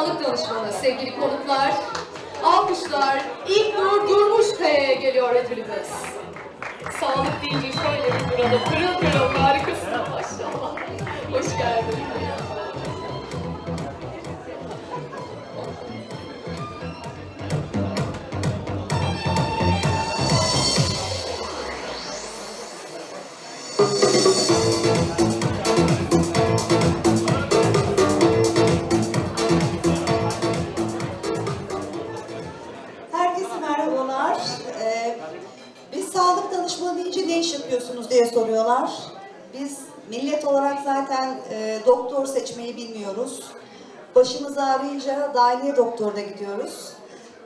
Sağlık danışmanı sevgili konuklar, alkışlar İlknur Durmuşkaya'ya geliyor ödülümüz. Sağlık deyince şöyle bir burada pırıl pırıl harikasın maşallah. Hoş geldin. Danışmanı deyince ne iş yapıyorsunuz diye soruyorlar. Biz millet olarak zaten e, doktor seçmeyi bilmiyoruz. Başımız ağrıyınca dahiliye doktoruna gidiyoruz.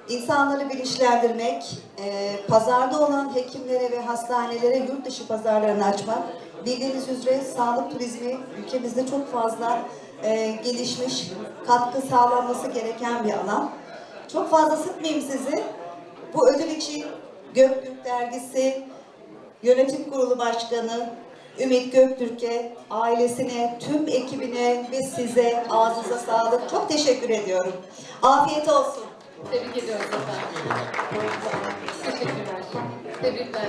İnsanları bilinçlendirmek, e, pazarda olan hekimlere ve hastanelere yurt dışı pazarlarını açmak. Bildiğiniz üzere sağlık turizmi ülkemizde çok fazla e, gelişmiş, katkı sağlanması gereken bir alan. Çok fazla sıkmayayım sizi. Bu ödül için Göktürk Dergisi Yönetim Kurulu Başkanı Ümit Göktürk'e, ailesine, tüm ekibine ve size ağzınıza sağlık. Çok teşekkür ediyorum. Afiyet olsun. Tebrik ediyoruz efendim. Teşekkürler. Tebrikler.